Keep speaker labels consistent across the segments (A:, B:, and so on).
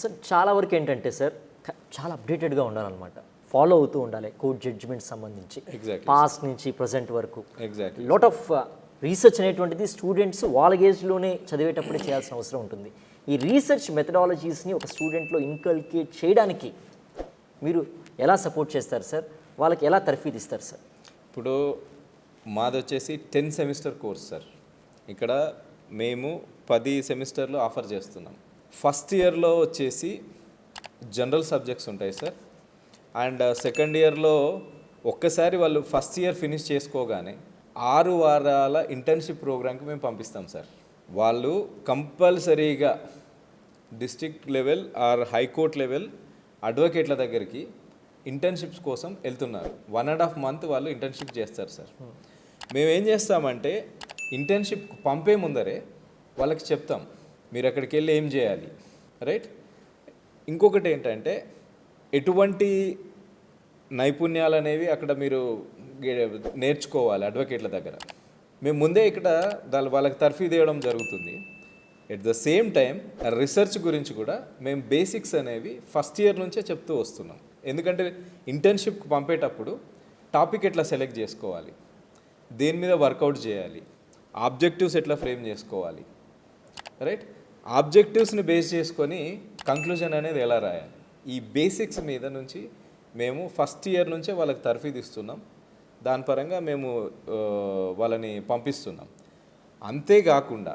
A: Sir చాలా వరకు ఏంటంటే సార్ చాలా అప్డేటెడ్గా ఉండాలన్నమాట. ఫాలో అవుతూ ఉండాలి కోర్ట్ జడ్జిమెంట్ సంబంధించి.
B: Exactly.
A: పాస్ట్ నుంచి ప్రజెంట్ వరకు.
B: ఎగ్జాక్ట్లీ
A: లాట్ ఆఫ్ రీసెర్చ్ అనేటువంటిది స్టూడెంట్స్ వాళ్ళ ఏజ్లోనే చదివేటప్పుడే చేయాల్సిన అవసరం ఉంటుంది. ఈ రీసెర్చ్ మెథడాలజీస్ని ఒక స్టూడెంట్లో ఇన్కల్కేట్ చేయడానికి మీరు ఎలా సపోర్ట్ చేస్తారు సార్? వాళ్ళకి ఎలా తర్ఫీదు ఇస్తారు సార్?
B: ఇప్పుడు మాది వచ్చేసి టెన్ సెమిస్టర్ కోర్స్ సార్. ఇక్కడ మేము పది సెమిస్టర్లు ఆఫర్ చేస్తున్నాం. ఫస్ట్ ఇయర్లో వచ్చేసి జనరల్ సబ్జెక్ట్స్ ఉంటాయి సార్. అండ్ సెకండ్ ఇయర్లో ఒక్కసారి వాళ్ళు ఫస్ట్ ఇయర్ ఫినిష్ చేసుకోగానే ఆరు వారాల ఇంటర్న్షిప్ ప్రోగ్రామ్కి మేము పంపిస్తాం సార్. వాళ్ళు కంపల్సరీగా district level or high court level అడ్వకేట్ల దగ్గరికి ఇంటర్న్షిప్స్ కోసం వెళ్తున్నారు. వన్ అండ్ హాఫ్ మంత్ వాళ్ళు ఇంటర్న్షిప్ చేస్తారు సార్. మేము ఏం చేస్తామంటే ఇంటర్న్షిప్ పంపే ముందరే వాళ్ళకి చెప్తాం. మీరు అక్కడికి వెళ్ళి ఏం చేయాలి? రైట్? ఇంకొకటి ఏంటంటే ఎటువంటి నైపుణ్యాలు అనేవి అక్కడ మీరు నేర్చుకోవాలి అడ్వకేట్ల దగ్గర. మేము ముందే ఇక్కడ దాని వాళ్ళకి తర్ఫీ తీయడం జరుగుతుంది. At the same time research గురించి కూడా మేము బేసిక్స్ అనేవి ఫస్ట్ ఇయర్ నుంచే చెప్తూ వస్తున్నాం. ఎందుకంటే ఇంటర్న్షిప్కి పంపేటప్పుడు టాపిక్ ఎట్లా సెలెక్ట్ చేసుకోవాలి? దేని మీద వర్కౌట్ చేయాలి? ఆబ్జెక్టివ్స్ ఎట్లా ఫ్రేమ్ చేసుకోవాలి? రైట్? ఆబ్జెక్టివ్స్ని బేస్ చేసుకొని కంక్లూజన్ అనేది ఎలా రాయాలి? ఈ బేసిక్స్ మీద నుంచి మేము ఫస్ట్ ఇయర్ నుంచే వాళ్ళకి తర్ఫీదు ఇస్తున్నాం దాని పరంగా మేము వాళ్ళని పంపిస్తున్నాం. అంతేకాకుండా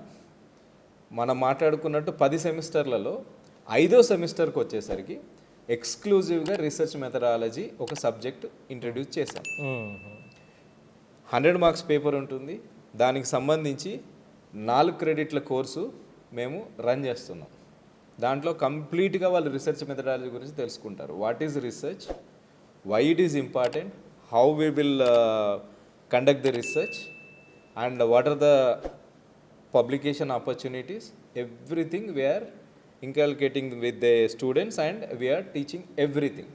B: మనం మాట్లాడుకున్నట్టు పది సెమిస్టర్లలో ఐదో సెమిస్టర్కి వచ్చేసరికి ఎక్స్క్లూజివ్గా రీసెర్చ్ మెథడాలజీ ఒక సబ్జెక్ట్ ఇంట్రడ్యూస్ చేశాం. హండ్రెడ్ మార్క్స్ పేపర్ ఉంటుంది. దానికి సంబంధించి నాలుగు క్రెడిట్ల కోర్సు మేము రన్ చేస్తున్నాం. దాంట్లో కంప్లీట్గా వాళ్ళు రీసెర్చ్ మెథడాలజీ గురించి తెలుసుకుంటారు. What is research why it is important how we will conduct the research and what are the publication opportunities everything we are inculcating with the students and we are teaching everything